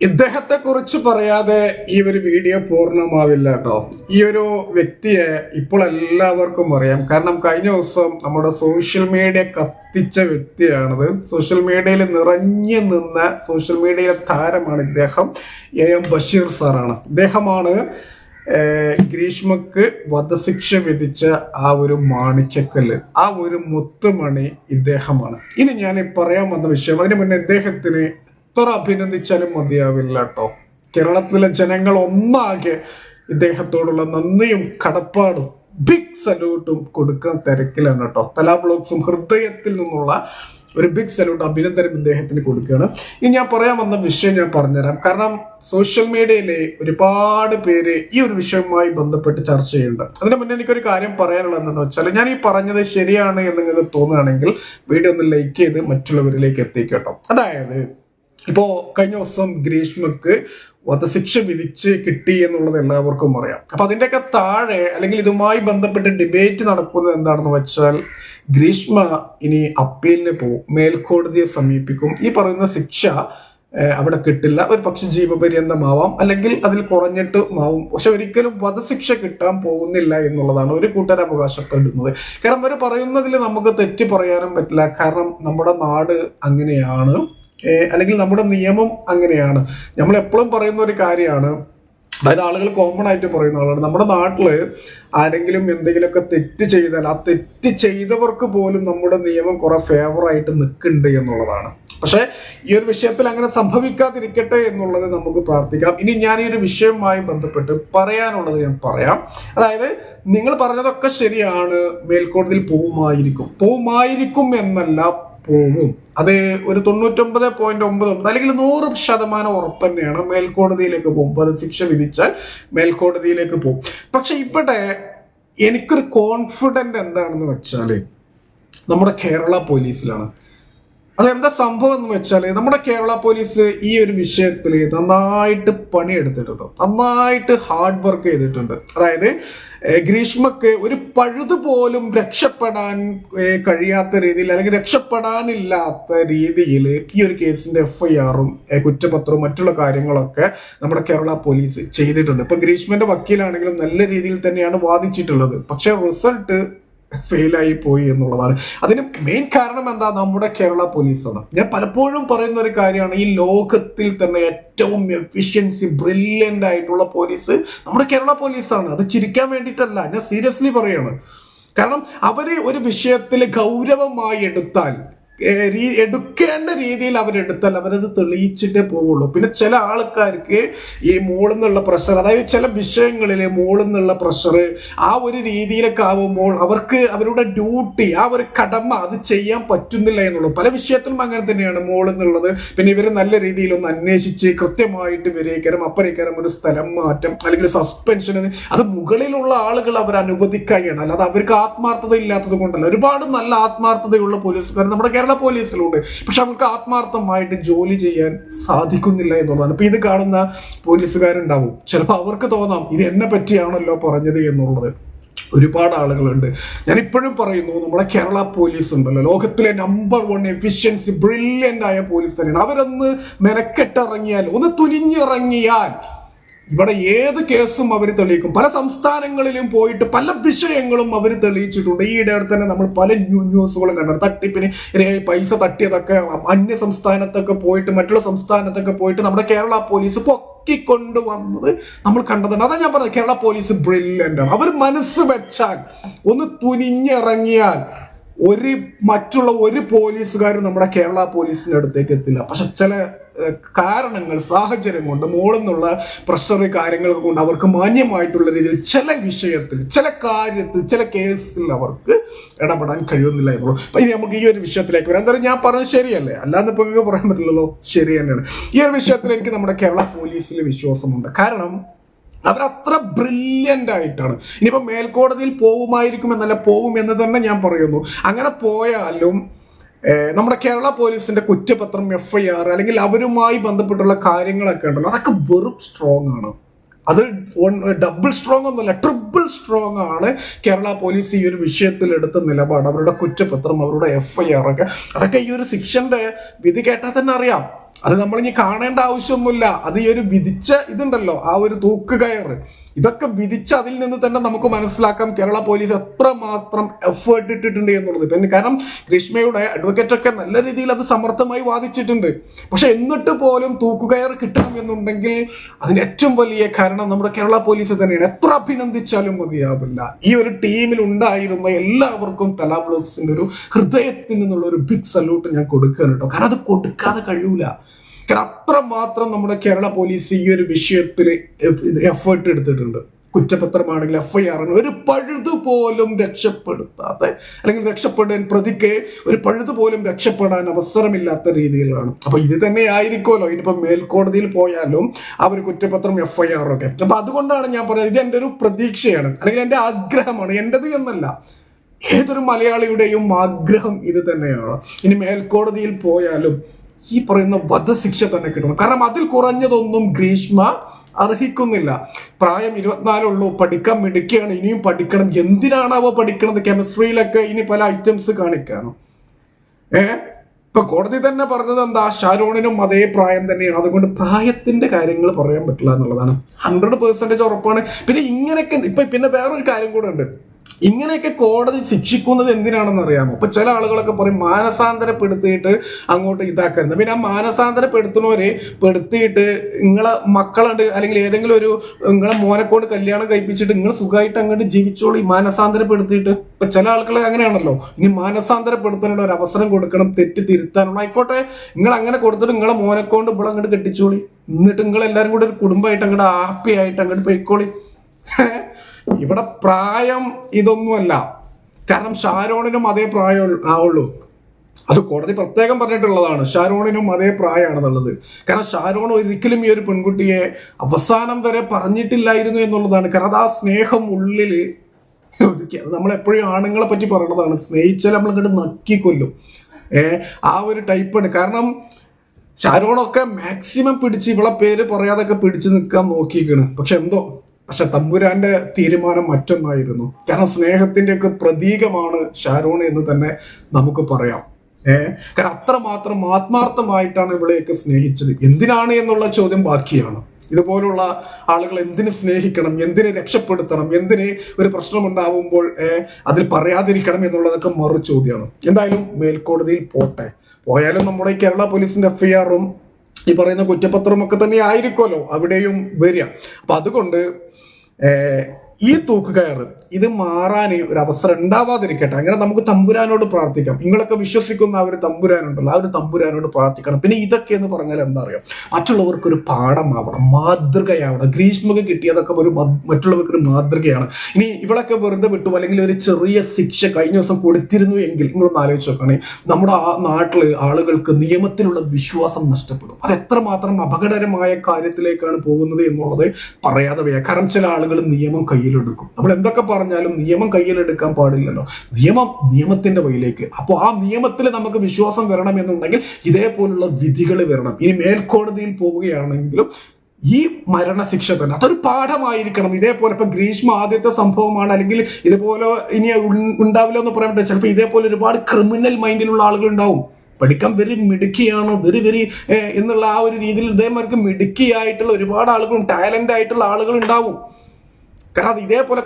ഇദ്ദേഹത്തെ കുറിച്ച് പറയാതെ ഈ ഒരു വീഡിയോ പൂർണമാവില്ല കേട്ടോ. ഈ ഒരു വ്യക്തിയെ ഇപ്പോൾ എല്ലാവർക്കും അറിയാം. കാരണം കഴിഞ്ഞ ദിവസം നമ്മുടെ സോഷ്യൽ മീഡിയ കത്തിച്ച വ്യക്തിയാണത്. സോഷ്യൽ മീഡിയയിൽ നിറഞ്ഞു നിന്ന സോഷ്യൽ മീഡിയ താരമാണ് ഇദ്ദേഹം. എ എം ബഷീർ സാറാണ്. ഇദ്ദേഹമാണ് ഗ്രീഷ്മക്ക് വധശിക്ഷ വിധിച്ച ആ ഒരു മാണിക്യക്കല്ല്. ആ ഒരു മുത്തുമണി ഇദ്ദേഹമാണ്. ഇനി ഞാൻ പറയാൻ വന്ന വിഷയം അതിന് മുന്നേ ഇദ്ദേഹത്തിന് എത്ര അഭിനന്ദിച്ചാലും മതിയാവില്ല കേട്ടോ കേരളത്തിലെ ജനങ്ങൾ ഒന്നാകെ ഇദ്ദേഹത്തോടുള്ള നന്ദിയും കടപ്പാടും ബിഗ് സല്യൂട്ടും കൊടുക്കാൻ തിരക്കിലാണ് കേട്ടോ തലാ ബ്ലോക്സും ഹൃദയത്തിൽ നിന്നുള്ള ഒരു ബിഗ് സല്യൂട്ട് അഭിനന്ദനം ഇദ്ദേഹത്തിന് കൊടുക്കുകയാണ്. ഇനി ഞാൻ പറയാൻ വന്ന വിഷയം ഞാൻ പറഞ്ഞുതരാം. കാരണം സോഷ്യൽ മീഡിയയിലെ ഒരുപാട് പേര് ഈ ഒരു വിഷയവുമായി ബന്ധപ്പെട്ട് ചർച്ച ചെയ്യുന്നുണ്ട്. അതിന് മുന്നേ എനിക്കൊരു കാര്യം പറയാനുള്ളത് എന്താണെന്ന് വെച്ചാൽ ഞാൻ ഈ പറഞ്ഞത് ശരിയാണ് എന്ന് നിങ്ങൾക്ക് തോന്നുകയാണെങ്കിൽ വീഡിയോ ഒന്ന് ലൈക്ക് ചെയ്ത് മറ്റുള്ളവരിലേക്ക് എത്തിക്കട്ടോ അതായത് ഇപ്പോ കഴിഞ്ഞ ദിവസം ഗ്രീഷ്മക്ക് വധശിക്ഷ വിധിച്ച് കിട്ടി എന്നുള്ളത് എല്ലാവർക്കും അറിയാം. അപ്പൊ അതിന്റെയൊക്കെ താഴെ അല്ലെങ്കിൽ ഇതുമായി ബന്ധപ്പെട്ട് ഡിബേറ്റ് നടക്കുന്നത് എന്താണെന്ന് വെച്ചാൽ ഗ്രീഷ്മ ഇനി അപ്പീലിന് പോകും മേൽക്കോടതിയെ സമീപിക്കും. ഈ പറയുന്ന ശിക്ഷ അവിടെ കിട്ടില്ല. ഒരു പക്ഷെ ജീവപര്യന്തമാവാം. അല്ലെങ്കിൽ അതിൽ കുറഞ്ഞിട്ട് മാവും. പക്ഷെ ഒരിക്കലും വധശിക്ഷ കിട്ടാൻ പോകുന്നില്ല എന്നുള്ളതാണ് ഒരു കൂട്ടർ അവകാശപ്പെടുന്നത്. കാരണം അവർ പറയുന്നതിൽ നമുക്ക് തെറ്റ് പറയാനും പറ്റില്ല. കാരണം നമ്മുടെ നാട് അങ്ങനെയാണ്. അല്ലെങ്കിൽ നമ്മുടെ നിയമം അങ്ങനെയാണ്. നമ്മൾ എപ്പോഴും പറയുന്ന ഒരു കാര്യമാണ്. അതായത് ആളുകൾ കോമൺ ആയിട്ട് പറയുന്ന ആളാണ്. നമ്മുടെ നാട്ടിൽ ആരെങ്കിലും എന്തെങ്കിലുമൊക്കെ തെറ്റ് ചെയ്താൽ ആ തെറ്റ് ചെയ്തവർക്ക് പോലും നമ്മുടെ നിയമം കുറെ ഫേവർ ആയിട്ട് നിൽക്കുന്നുണ്ട് എന്നുള്ളതാണ്. പക്ഷെ ഈ ഒരു വിഷയത്തിൽ അങ്ങനെ സംഭവിക്കാതിരിക്കട്ടെ എന്നുള്ളത് നമുക്ക് പ്രാർത്ഥിക്കാം. ഇനി ഞാൻ ഈ ഒരു വിഷയവുമായി ബന്ധപ്പെട്ട് പറയാനുള്ളത് ഞാൻ പറയാം. അതായത് നിങ്ങൾ പറഞ്ഞതൊക്കെ ശരിയാണ്. മേൽക്കോടതിയിൽ പോവുമായിരിക്കും. പോവുമായിരിക്കും എന്നല്ല അത് ഒരു തൊണ്ണൂറ്റൊമ്പത് പോയിന്റ് ഒമ്പത് ഒമ്പത് അല്ലെങ്കിൽ നൂറ് ശതമാനം ഉറപ്പ് തന്നെയാണ് മേൽക്കോടതിയിലേക്ക് പോകും ശിക്ഷ വിധിച്ചാൽ മേൽക്കോടതിയിലേക്ക് പോകും പക്ഷെ ഇവിടെ എനിക്കൊരു കോൺഫിഡന്റ് എന്താണെന്ന് വെച്ചാൽ നമ്മുടെ കേരള പോലീസിലാണ്. അതെന്താ സംഭവം എന്ന് വെച്ചാൽ നമ്മുടെ കേരള പോലീസ് ഈ ഒരു വിഷയത്തിൽ നന്നായിട്ട് പണിയെടുത്തിട്ടുണ്ട്. നന്നായിട്ട് ഹാർഡ് വർക്ക് ചെയ്തിട്ടുണ്ട്. അതായത് ഗ്രീഷ്മക്ക് ഒരു പഴുത് പോലും രക്ഷപ്പെടാൻ കഴിയാത്ത രീതിയിൽ അല്ലെങ്കിൽ രക്ഷപ്പെടാനില്ലാത്ത രീതിയിൽ ഈ ഒരു കേസിന്റെ എഫ്ഐആറും കുറ്റപത്രവും മറ്റുള്ള കാര്യങ്ങളൊക്കെ നമ്മുടെ കേരള പോലീസ് ചെയ്തിട്ടുണ്ട്. ഇപ്പൊ ഗ്രീഷ്മന്റെ വക്കീലാണെങ്കിലും നല്ല രീതിയിൽ തന്നെയാണ് വാദിച്ചിട്ടുള്ളത്. പക്ഷെ റിസൾട്ട് ഫെയിലായി പോയി എന്നുള്ളതാണ്. അതിന് മെയിൻ കാരണം എന്താ? നമ്മുടെ കേരള പോലീസാണ്. ഞാൻ പലപ്പോഴും പറയുന്ന ഒരു കാര്യമാണ് ഈ ലോകത്തിൽ തന്നെ ഏറ്റവും എഫിഷ്യൻസി ബ്രില്യന്റ് ആയിട്ടുള്ള പോലീസ് നമ്മുടെ കേരള പോലീസാണ്. അത് ചിരിക്കാൻ വേണ്ടിയിട്ടല്ല ഞാൻ സീരിയസ്ലി പറയാണ്. കാരണം അവർ ഒരു വിഷയത്തിൽ ഗൗരവമായി എടുത്താൽ എടുക്കേണ്ട രീതിയിൽ അവരെടുത്താൽ അവരത് തെളിയിച്ചിട്ടേ പോവുള്ളൂ. പിന്നെ ചില ആൾക്കാർക്ക് ഈ മുകളിൽ നിന്നുള്ള പ്രഷർ അതായത് ചില വിഷയങ്ങളിൽ മുകളിൽ നിന്നുള്ള പ്രഷർ ആ ഒരു രീതിയിലൊക്കെ ആവുമ്പോൾ അവർക്ക് അവരുടെ ഡ്യൂട്ടി ആ ഒരു കടമ അത് ചെയ്യാൻ പറ്റുന്നില്ല എന്നുള്ളൂ. പല വിഷയത്തിലും അങ്ങനെ തന്നെയാണ് മുകളിൽ നിന്നുള്ളത്. പിന്നെ ഇവർ നല്ല രീതിയിലൊന്ന് അന്വേഷിച്ച് കൃത്യമായിട്ട് ഇവരേക്കരം അപ്പറേക്കരം ഒരു സ്ഥലം മാറ്റം അല്ലെങ്കിൽ സസ്പെൻഷൻ അത് മുകളിലുള്ള ആളുകൾ അവർ അനുവദിക്കുകയാണ്. അല്ലാതെ അവർക്ക് ആത്മാർത്ഥത ഇല്ലാത്തത് കൊണ്ടല്ല. ഒരുപാട് നല്ല ആത്മാർത്ഥതയുള്ള പോലീസുകാർ നമ്മുടെ കേരള പോലീസിലുണ്ട്. പക്ഷെ അവർക്ക് ആത്മാർത്ഥമായിട്ട് ജോലി ചെയ്യാൻ സാധിക്കുന്നില്ല എന്നുള്ളതാണ്. ഇപ്പൊ ഇത് കാണുന്ന പോലീസുകാരുണ്ടാവും. ചിലപ്പോൾ അവർക്ക് തോന്നാം ഇത് എന്നെ പറ്റിയാണല്ലോ പറഞ്ഞത് എന്നുള്ളത്. ഒരുപാട് ആളുകളുണ്ട്. ഞാൻ ഇപ്പോഴും പറയുന്നു നമ്മുടെ കേരള പോലീസ് ഉണ്ടല്ലോ. ലോകത്തിലെ നമ്പർ വൺ എഫിഷ്യൻസി ബ്രില്യന്റ് ആയ പോലീസ് തന്നെയാണ്. അവരൊന്ന് മെനക്കെട്ടിറങ്ങിയാൽ ഒന്ന് തുനിഞ്ഞിറങ്ങിയാൽ ഇവിടെ ഏത് കേസും അവർ തെളിയിക്കും. പല സംസ്ഥാനങ്ങളിലും പോയിട്ട് പല വിഷയങ്ങളും അവർ തെളിയിച്ചിട്ടുണ്ട്. ഈ ഇടയിൽ തന്നെ നമ്മൾ പല ന്യൂ- ന്യൂസുകളും കണ്ടു തട്ടിപ്പിന് പൈസ തട്ടിയതൊക്കെ അന്യ സംസ്ഥാനത്തൊക്കെ പോയിട്ട് മറ്റുള്ള സംസ്ഥാനത്തൊക്കെ പോയിട്ട് നമ്മുടെ കേരള പോലീസ് പൊക്കിക്കൊണ്ട് വന്നത് നമ്മൾ കണ്ടതാണ്. അതാ ഞാൻ പറഞ്ഞത്. കേരള പോലീസ് ബ്രില്യന്റ് ആണ്. അവർ മനസ്സ് വെച്ചാൽ ഒന്ന് തുനിഞ്ഞിറങ്ങിയാൽ ഒരു മറ്റുള്ള ഒരു പോലീസുകാരും നമ്മുടെ കേരള പോലീസിന്റെ അടുത്തേക്ക് എത്തില്ല. പക്ഷെ ചില കാരണങ്ങൾ സാഹചര്യം കൊണ്ട് മുകളിൽ നിന്നുള്ള പ്രഷർ കാര്യങ്ങളൊക്കെ കൊണ്ട് അവർക്ക് മാന്യമായിട്ടുള്ള രീതിയിൽ ചില വിഷയത്തിൽ ചില കാര്യത്തിൽ ചില കേസിൽ അവർക്ക് ഇടപെടാൻ കഴിയുന്നില്ല എന്നുള്ളൂ. അപ്പൊ ഇനി നമുക്ക് ഈ ഒരു വിഷയത്തിലേക്ക് വരാം. എന്തായാലും ഞാൻ പറഞ്ഞത് ശരിയല്ലേ? അല്ലാതെ ഇപ്പൊ പറയാൻ പറ്റില്ലല്ലോ. ശരി തന്നെയാണ്. ഈ ഒരു വിഷയത്തിൽ എനിക്ക് നമ്മുടെ കേരള പോലീസിൽ വിശ്വാസമുണ്ട്. കാരണം അവരത്ര ബ്രില്യന്റ് ആയിട്ടാണ്. ഇനിയിപ്പോൾ മേൽക്കോടതിയിൽ പോവുമായിരിക്കും എന്നല്ല പോവും എന്ന് തന്നെ ഞാൻ പറയുന്നു. അങ്ങനെ പോയാലും നമ്മുടെ കേരള പോലീസിന്റെ കുറ്റപത്രം എഫ് ഐ ആർ അല്ലെങ്കിൽ അവരുമായി ബന്ധപ്പെട്ടുള്ള കാര്യങ്ങളൊക്കെ ഉണ്ടല്ലോ അതൊക്കെ വെറും സ്ട്രോങ് ആണ്. അത് ഡബിൾ സ്ട്രോങ് ഒന്നുമല്ല ട്രിപ്പിൾ സ്ട്രോങ് ആണ് കേരള പോലീസ് ഈ ഒരു വിഷയത്തിൽ എടുത്ത നിലപാട്. അവരുടെ കുറ്റപത്രം അവരുടെ എഫ് ഐ ആർ ഒക്കെ. അതൊക്കെ ഈ ഒരു ശിക്ഷന്റെ വിധി കേട്ടാൽ തന്നെ അറിയാം. അത് നമ്മളിനി കാണേണ്ട ആവശ്യമൊന്നുമില്ല. അത് ഈ ഒരു വിധിച്ച ഇതുണ്ടല്ലോ ആ ഒരു തൂക്കുകയറ്. ഇതൊക്കെ വിധിച്ച് അതിൽ നിന്ന് തന്നെ നമുക്ക് മനസ്സിലാക്കാം കേരള പോലീസ് എത്രമാത്രം എഫേർട്ട് ഇട്ടിട്ടുണ്ട് എന്നുള്ളത്. പിന്നെ കാരണം ഗ്രീഷ്മയുടെ അഡ്വക്കേറ്റ് ഒക്കെ നല്ല രീതിയിൽ അത് സമർത്ഥമായി വാദിച്ചിട്ടുണ്ട്. പക്ഷെ എന്നിട്ട് പോലും തൂക്കുകയർ കിട്ടണം എന്നുണ്ടെങ്കിൽ അതിന് ഏറ്റവും വലിയ കാരണം നമ്മുടെ കേരള പോലീസ് തന്നെയാണ്. എത്ര അഭിനന്ദിച്ചാലും മതിയാവില്ല. ഈ ഒരു ടീമിൽ ഉണ്ടായിരുന്ന എല്ലാവർക്കും തലാബ്ലോസിന്റെ ഒരു ഹൃദയത്തിൽ നിന്നുള്ള ഒരു ബിഗ് സല്യൂട്ട് ഞാൻ കൊടുക്കുകയാണ് കേട്ടോ. കാരണം അത് കൊടുക്കാതെ കഴിയൂല. അത്രമാത്രം നമ്മുടെ കേരള പോലീസ് ഈ ഒരു വിഷയത്തിൽ എഫേർട്ട് എടുത്തിട്ടുണ്ട്. കുറ്റപത്രമാണെങ്കിൽ എഫ് ഐ ആർ ഒരു പഴുതു രക്ഷപ്പെടുത്താതെ അല്ലെങ്കിൽ രക്ഷപ്പെടാൻ പ്രതിക്ക് ഒരു പഴുതു പോലും രക്ഷപ്പെടാൻ അവസരമില്ലാത്ത രീതിയിലാണ്. അപ്പൊ ഇത് തന്നെ ആയിരിക്കുമല്ലോ. ഇനിയിപ്പോ മേൽക്കോടതിയിൽ പോയാലും ഒരു കുറ്റപത്രം എഫ്ഐആർ ഒക്കെ. അപ്പൊ അതുകൊണ്ടാണ് ഞാൻ പറയുന്നത് ഇത് എന്റെ ഒരു പ്രതീക്ഷയാണ് അല്ലെങ്കിൽ എന്റെ ആഗ്രഹമാണ് എന്റെത് എന്നല്ല. ഏതൊരു മലയാളിയുടെയും ആഗ്രഹം ഇത് തന്നെയാണ്. ഇനി മേൽക്കോടതിയിൽ പോയാലും ഈ പറയുന്ന വധശിക്ഷ തന്നെ കിട്ടണം. കാരണം അതിൽ കുറഞ്ഞതൊന്നും ഗ്രീഷ്മ അർഹിക്കുന്നില്ല. പ്രായം ഇരുപത്തിനാലുള്ളൂ പഠിക്കാൻ മിടുക്കുകയാണ് ഇനിയും പഠിക്കണം. എന്തിനാണ് അവ പഠിക്കണത്? കെമിസ്ട്രിയിലൊക്കെ ഇനി പല ഐറ്റംസ് കാണിക്കാനോ? ഏ? ഇപ്പൊ കോടതി തന്നെ പറഞ്ഞത് എന്താ? ഷാരോണിനും അതേ പ്രായം തന്നെയാണ്. അതുകൊണ്ട് പ്രായത്തിന്റെ കാര്യങ്ങൾ പറയാൻ പറ്റില്ല എന്നുള്ളതാണ്. ഹൺഡ്രഡ് പെർസെന്റേജ് ഉറപ്പാണ്. പിന്നെ ഇങ്ങനെയൊക്കെ ഇപ്പൊ പിന്നെ വേറൊരു കാര്യം കൂടെ ഉണ്ട്. ഇങ്ങനെയൊക്കെ കോടതി ശിക്ഷിക്കുന്നത് എന്തിനാണെന്ന് അറിയാമോ? അപ്പൊ ചില ആളുകളൊക്കെ പറയും മാനസാന്തരപ്പെടുത്തിയിട്ട് അങ്ങോട്ട് ഇതാക്കരുത്. പിന്നെ ആ മാനസാന്തരപ്പെടുത്തുന്നവരെ പെടുത്തിയിട്ട് നിങ്ങളെ മക്കളുണ്ട് അല്ലെങ്കിൽ ഏതെങ്കിലും ഒരു നിങ്ങളെ മോനെ കൊണ്ട് കല്യാണം കഴിപ്പിച്ചിട്ട് നിങ്ങൾ സുഖമായിട്ട് അങ്ങോട്ട് ജീവിച്ചോളൂ മാനസാന്തരപ്പെടുത്തിയിട്ട്. ഇപ്പൊ ചില ആളുകൾ അങ്ങനെയാണല്ലോ. ഇനി മാനസാന്തരപ്പെടുത്താനുള്ള ഒരു അവസരം കൊടുക്കണം തെറ്റ് തിരുത്താനുള്ള. ആയിക്കോട്ടെ നിങ്ങൾ അങ്ങനെ കൊടുത്തിട്ട് നിങ്ങളെ മോനെ കൊണ്ട് ഇവിടെ അങ്ങോട്ട് കെട്ടിച്ചോളി. എന്നിട്ട് നിങ്ങൾ എല്ലാവരും കൂടെ ഒരു കുടുംബമായിട്ട് അങ്ങോട്ട് ഹാപ്പി ആയിട്ട് അങ്ങോട്ട് പോയിക്കോളി. ഇവിടെ പ്രായം ഇതൊന്നുമല്ല. കാരണം ഷാരോണിനും അതേ പ്രായം ആവുള്ളൂ അത് കോടതി പ്രത്യേകം പറഞ്ഞിട്ടുള്ളതാണ്. ഷാരോണിനും അതേ പ്രായമാണെന്നുള്ളത്. കാരണം ഷാരോൺ ഒരിക്കലും ഈ ഒരു പെൺകുട്ടിയെ അവസാനം വരെ പറഞ്ഞിട്ടില്ലായിരുന്നു എന്നുള്ളതാണ്. കാരണം അത് ആ സ്നേഹം ഉള്ളിൽ ഒതുക്കി. നമ്മൾ എപ്പോഴും ആണുങ്ങളെ പറ്റി പറയണതാണ്. സ്നേഹിച്ചാൽ നമ്മൾ ഇങ്ങോട്ട് നക്കിക്കൊല്ലും. ഏർ ആ ഒരു ടൈപ്പാണ് കാരണം ഷാരോണൊക്കെ മാക്സിമം പിടിച്ച് ഇവളെ പേര് പറയാതൊക്കെ പിടിച്ചു നിൽക്കാൻ നോക്കിയിരിക്കണ്. പക്ഷെ എന്തോ പക്ഷെ തമ്പുരാന്റെ തീരുമാനം മറ്റൊന്നായിരുന്നു. കാരണം സ്നേഹത്തിന്റെ ഒക്കെ പ്രതീകമാണ് ഷാരോൺ എന്ന് തന്നെ നമുക്ക് പറയാം. ഏഹ് കാരണം അത്രമാത്രം ആത്മാർത്ഥമായിട്ടാണ് ഇവിടെയൊക്കെ സ്നേഹിച്ചത്. എന്തിനാണ് എന്നുള്ള ചോദ്യം ബാക്കിയാണ്. ഇതുപോലുള്ള ആളുകൾ എന്തിനു സ്നേഹിക്കണം എന്തിനെ രക്ഷപ്പെടുത്തണം എന്തിനെ ഒരു പ്രശ്നം ഉണ്ടാവുമ്പോൾ അതിൽ പറയാതിരിക്കണം എന്നുള്ളതൊക്കെ മറു ചോദ്യമാണ് എന്തായാലും മേൽക്കോടതിയിൽ പോട്ടെ. പോയാലും നമ്മുടെ കേരള പോലീസിന്റെ എഫ്ഐആറും ഈ പറയുന്ന കുറ്റപത്രമൊക്കെ തന്നെ ആയിരിക്കുമല്ലോ അവിടെയും വരിക. അപ്പൊ അതുകൊണ്ട് ഈ തൂക്കുകയറ് ഇത് മാറാൻ ഒരു അവസരം ഉണ്ടാവാതിരിക്കട്ടെ. അങ്ങനെ നമുക്ക് തമ്പുരാനോട് പ്രാർത്ഥിക്കാം. നിങ്ങളൊക്കെ വിശ്വസിക്കുന്ന ആ ഒരു തമ്പുരാനുണ്ടല്ലോ. ആ ഒരു തമ്പുരാനോട് പ്രാർത്ഥിക്കണം. പിന്നെ ഇതൊക്കെ എന്ന് പറഞ്ഞാൽ എന്താ അറിയാം? മറ്റുള്ളവർക്ക് ഒരു പാഠമാവണം മാതൃകയാവണം. ഗ്രീഷ്മക്ക് കിട്ടിയതൊക്കെ ഒരു മറ്റുള്ളവർക്ക് ഒരു മാതൃകയാണ്. ഇനി ഇവളൊക്കെ വെറുതെ വിട്ടു അല്ലെങ്കിൽ ഒരു ചെറിയ ശിക്ഷ കഴിഞ്ഞ ദിവസം കൊടുത്തിരുന്നു എങ്കിൽ നിങ്ങളൊന്ന് ആലോചിച്ച് നോക്കണേ. നമ്മുടെ ആ നാട്ടിൽ ആളുകൾക്ക് നിയമത്തിലുള്ള വിശ്വാസം നഷ്ടപ്പെടും. അത് എത്രമാത്രം അപകടകരമായ കാര്യത്തിലേക്കാണ് പോകുന്നത് എന്നുള്ളത് പറയാതെ വയ്യ. കാരണം ചില ആളുകൾ നിയമം കയ്യിലെടുക്കും. നമ്മൾ എന്തൊക്കെ പറഞ്ഞാലും നിയമം കയ്യിലെടുക്കാൻ പാടില്ലല്ലോ. നിയമം നിയമത്തിന്റെ വഴിയിലേക്ക്. അപ്പോൾ ആ നിയമത്തിൽ നമുക്ക് വിശ്വാസം വരണം എന്നുണ്ടെങ്കിൽ ഇതേപോലുള്ള വിധികൾ വരണം. ഇനി മേൽക്കോടതിയിൽ പോവുകയാണെങ്കിലും ഈ മരണശിക്ഷ തന്നെ അതൊരു പാഠമായിരിക്കണം. ഇതേപോലെ ഇപ്പൊ ഗ്രീഷ്മ ആദ്യത്തെ സംഭവമാണ്. അല്ലെങ്കിൽ ഇതുപോലെ ഇനി ഉണ്ടാവില്ല എന്ന് പറയാൻ പറ്റില്ല. ചിലപ്പോൾ ഇതേപോലെ ഒരുപാട് ക്രിമിനൽ മൈൻഡിലുള്ള ആളുകൾ ഉണ്ടാവും പഠിക്കാൻ വെരി മിടുക്കിയാണ്? വെരി വെരി എന്നുള്ള ആ ഒരു രീതിയിൽ ഇതേമാർക്ക് മിടുക്കിയായിട്ടുള്ള ഒരുപാട് ആളുകളും ടാലന്റ് ആയിട്ടുള്ള ആളുകൾ ഉണ്ടാവും കാരണം അത് ഇതേപോലെ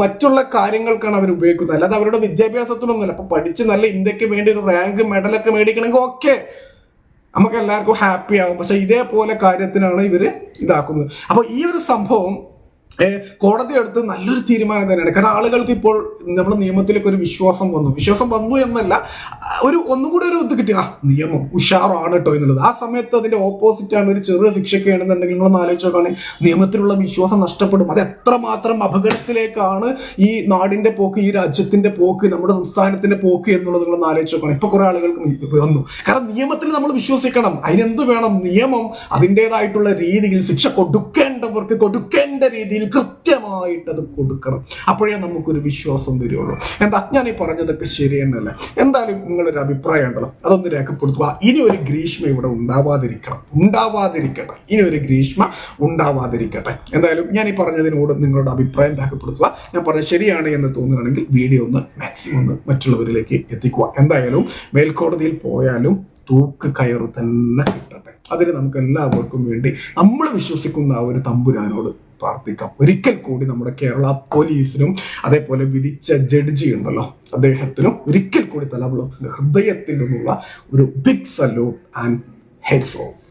മറ്റുള്ള കാര്യങ്ങൾക്കാണ് അവർ ഉപയോഗിക്കുന്നത്. അല്ലാതെ അവരുടെ വിദ്യാഭ്യാസത്തിനൊന്നുമല്ല. അപ്പൊ പഠിച്ച് നല്ല ഇന്ത്യയ്ക്ക് വേണ്ടി ഒരു റാങ്ക് മെഡലൊക്കെ മേടിക്കണമെങ്കിൽ ഓക്കെ നമുക്ക് എല്ലാവർക്കും ഹാപ്പി ആവും. പക്ഷെ ഇതേപോലെ കാര്യത്തിനാണ് ഇവർ ഇതാക്കുന്നത്. അപ്പൊ ഈ ഒരു സംഭവം കോടതി എടുത്ത് നല്ലൊരു തീരുമാനം തന്നെയാണ്. കാരണം ആളുകൾക്ക് ഇപ്പോൾ നമ്മുടെ നിയമത്തിലേക്ക് ഒരു വിശ്വാസം വന്നു. വിശ്വാസം വന്നു എന്നല്ല ഒരു ഒന്നും കൂടി ഒരു ഇത് കിട്ടിയ ആ, നിയമം ഉഷാറാണ് കേട്ടോ എന്നുള്ളത്. ആ സമയത്ത് അതിന്റെ ഓപ്പോസിറ്റ് ആണ് ഒരു ചെറിയ ശിക്ഷയ്ക്ക് ആണെന്നുണ്ടെങ്കിൽ നിങ്ങൾ ആലോചിച്ച് നോക്കുകയാണെങ്കിൽ നിയമത്തിലുള്ള വിശ്വാസം നഷ്ടപ്പെടും. അത് എത്രമാത്രം അപകടത്തിലേക്കാണ് ഈ നാടിന്റെ പോക്ക് ഈ രാജ്യത്തിന്റെ പോക്ക് നമ്മുടെ സംസ്ഥാനത്തിന്റെ പോക്ക് എന്നുള്ളത് നിങ്ങൾ ആലോചിച്ച് നോക്കണം. ഇപ്പൊ കുറെ ആളുകൾക്ക് വന്നു. കാരണം നിയമത്തിൽ നമ്മൾ വിശ്വസിക്കണം. അതിനെന്ത് വേണം? നിയമം അതിന്റെതായിട്ടുള്ള രീതിയിൽ ശിക്ഷ കൊടുക്കേണ്ടവർക്ക് കൊടുക്കേണ്ട രീതിയിൽ കൃത്യമായിട്ട് അത് കൊടുക്കണം. അപ്പോഴേ നമുക്കൊരു വിശ്വാസം തരുള്ളൂ എന്താ? ഞാൻ ഈ പറഞ്ഞതൊക്കെ ശരിയെന്നല്ല എന്തായാലും നിങ്ങളൊരു അഭിപ്രായം ഉണ്ടല്ലോ. അതൊന്ന് രേഖപ്പെടുത്തുക. ഇനി ഒരു ഗ്രീഷ്മ ഇവിടെ ഉണ്ടാവാതിരിക്കണം. ഉണ്ടാവാതിരിക്കട്ടെ. ഇനി ഒരു ഗ്രീഷ്മ ഉണ്ടാവാതിരിക്കട്ടെ. എന്തായാലും ഞാൻ ഈ പറഞ്ഞതിനോട് നിങ്ങളുടെ അഭിപ്രായം രേഖപ്പെടുത്തുക. ഞാൻ പറഞ്ഞത് ശരിയാണ് എന്ന് തോന്നുകയാണെങ്കിൽ വീഡിയോ ഒന്ന് മാക്സിമം ഒന്ന് മറ്റുള്ളവരിലേക്ക് എത്തിക്കുക. എന്തായാലും മേൽക്കോടതിയിൽ പോയാലും തൂക്ക് കയറ് തന്നെ കിട്ടട്ടെ. അതിന് നമുക്ക് എല്ലാവർക്കും വേണ്ടി നമ്മൾ വിശ്വസിക്കുന്ന ആ ഒരു തമ്പുരാനോട് പ്രാർത്ഥിക്കാം. ഒരിക്കൽ കൂടി നമ്മുടെ കേരള പോലീസിനും അതേപോലെ വിധിച്ച ജഡ്ജി ഉണ്ടല്ലോ അദ്ദേഹത്തിനും ഒരിക്കൽ കൂടി തല ബ്ലോക്സിന്റെ ഹൃദയത്തിൽ നിന്നുള്ള ഒരു big salute and heads off